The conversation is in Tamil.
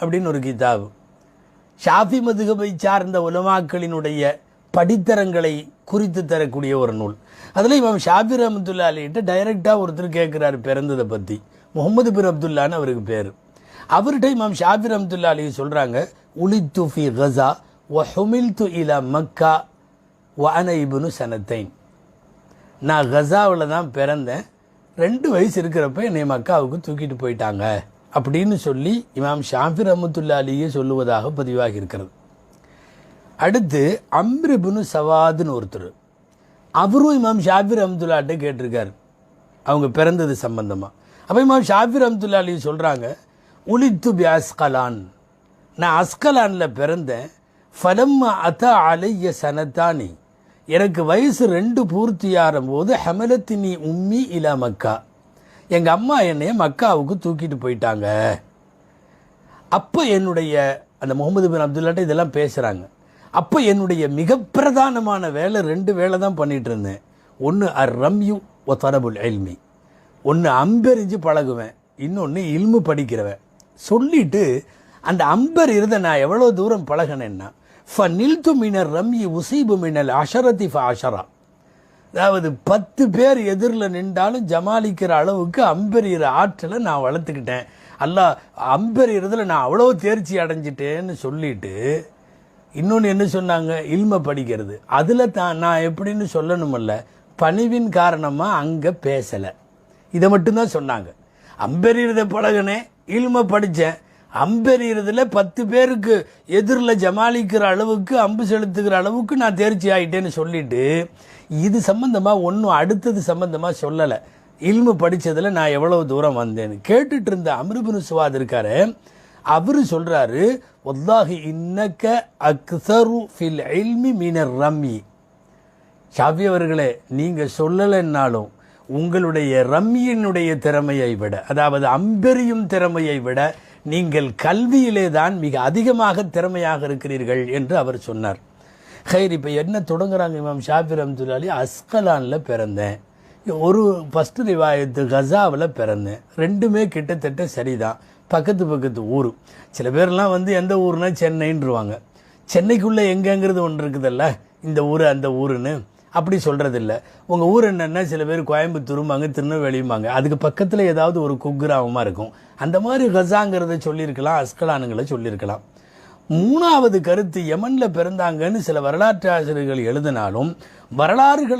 அப்படின்னு ஒரு கிதாபு. ஷாஃபி மதுகபை சார்ந்த உலமாக்களினுடைய படித்தரங்களை குறித்து தரக்கூடிய ஒரு நூல். அதில் இமாம் ஷாபி ரஹமத்துல்லா அலிகிட்ட டைரெக்டாக ஒருத்தர் கேட்குறாரு பிறந்ததை பற்றி முகமது பின் அப்துல்லான்னு அவருக்கு பேர். அவர்கிட்ட இமாம் ஷாபி ரஹமத்துல்லா அலி சொல்கிறாங்க உலி ஃபி கசா ஒ ஹுமில்து இலா மக்கா வான இபுனு சனத்தைன். நான் கசாவில் தான் பிறந்தேன். ரெண்டு வயசு இருக்கிறப்ப என்னை மக்காவுக்கு தூக்கிட்டு போயிட்டாங்க. அப்படின்னு சொல்லி இமாம் ஷாஃபி ரஹமத்துல்லா அலியே சொல்லுவதாக பதிவாகி இருக்கிறது. அடுத்து அம்ரிபுனு சவாதுன்னு ஒருத்தர். அவரும் இமாம் ஷாஃபி ரஹமத்துல்லாட்ட கேட்டிருக்காரு. அவங்க பிறந்தது சம்பந்தமாக அப்போ இமாம் ஷாஃபி ரஹமத்துல்லா அலி சொல்கிறாங்க உலித்து பி அஸ்கலான். நான் அஸ்கலானில் பிறந்தேன். ஃபலம் அத்த அலைய சனத்தானி. எனக்கு வயசு ரெண்டு பூர்த்தியாகும் போது ஹமலத்தினி உம்மி இலா மக்கா. எங்கள் அம்மா என்னைய மக்காவுக்கு தூக்கிட்டு போயிட்டாங்க. அப்போ என்னுடைய அந்த முகமது பின் அப்துல்லாட்ட இதெல்லாம் பேசுகிறாங்க அப்போ என்னுடைய மிக பிரதானமான வேலை ரெண்டு வேலை தான் பண்ணிட்டு இருந்தேன். ஒன்று அர் ரம்யு ஒ தரபுல் எல்மி ஒன்று அம்பெறிஞ்சு பழகுவேன். இன்னொன்று இல்மு படிக்கிறவன். சொல்லிட்டு அந்த அம்பர் இருந்த நான் எவ்வளோ தூரம் பழகினேன்னா ஃப நில்து மினர் ரம்யி உசீபு மினல் அஷரத்தி ஃப அஷரா. அதாவது பத்து பேர் எதிரில் நின்றாலும் ஜமாளிக்கிற அளவுக்கு அம்பெறிகிற ஆற்றலை நான் வளர்த்துக்கிட்டேன். அல்ல அம்பெறிகிறதுல நான் அவ்வளோ தேர்ச்சி அடைஞ்சிட்டேன்னு சொல்லிட்டு இன்னொன்று என்ன சொன்னாங்க? இல்ம படிக்கிறது. அதில் தான் நான் எப்படின்னு சொல்லணுமல்ல. பணிவின் காரணமாக அங்கே பேசலை. இதை மட்டும்தான் சொன்னாங்க. அம்பெறிகிறத பழகினேன் இல்ம படித்தேன் அம்பெறியறதுல பத்து பேருக்கு எதிரில் ஜமாளிக்கிற அளவுக்கு அம்பு செலுத்துகிற அளவுக்கு நான் தேர்ச்சி ஆகிட்டேன்னு சொல்லிட்டு இது சம்மந்தமாக ஒன்றும் அடுத்தது சம்மந்தமாக சொல்லலை. இல்மு படித்ததில் நான் எவ்வளோ தூரம் வந்தேன்னு. கேட்டுட்டு இருந்த அமிர்புனு சுவாத் இருக்காரு. அவர் சொல்கிறாரு ஒல்லாஹி இன்னக்க அக்சரு ஃபில் எல்மி மீனர் ரம்மி. ஷாஃபி அவர்களே நீங்கள் சொல்லலைன்னாலும் உங்களுடைய ரம்மியினுடைய திறமையை விட அதாவது அம்பெரியும் திறமையை விட நீங்கள் கல்வியிலே தான் மிக அதிகமாக திறமையாக இருக்கிறீர்கள் என்று அவர் சொன்னார். ஹைர் இப்போ என்ன தொடங்குறாங்க இமாம் ஷாஃபி ரம்துல்லாலி அஸ்கலானில் பிறந்தேன். ஒரு ஃபஸ்ட்டு ரிவாயத்து கசாவில் பிறந்தேன். ரெண்டுமே கிட்டத்தட்ட சரிதான். பக்கத்து பக்கத்து ஊர். சில பேர்லாம் வந்து எந்த ஊர்னால் சென்னைன்றுவாங்க. சென்னைக்குள்ளே எங்கேங்கிறது ஒன்று இருக்குதல்ல? இந்த ஊர் அந்த ஊருன்னு. அப்படி சொல்கிறதில்ல உங்கள் ஊர் என்னென்னா சில பேர் கோயம்புத்தூரும்பாங்க திருநெல்வேலியும்பாங்க. அதுக்கு பக்கத்தில் ஏதாவது ஒரு குக்கிராமமாக இருக்கும். அந்த மாதிரி கசாங்கிறத சொல்லியிருக்கலாம் அஸ்கலானுங்களை சொல்லியிருக்கலாம். மூணாவது கருத்து யமனில் பிறந்தாங்கன்னு சில வரலாற்று ஆசிரியர்கள் எழுதினாலும் வரலாறுகள்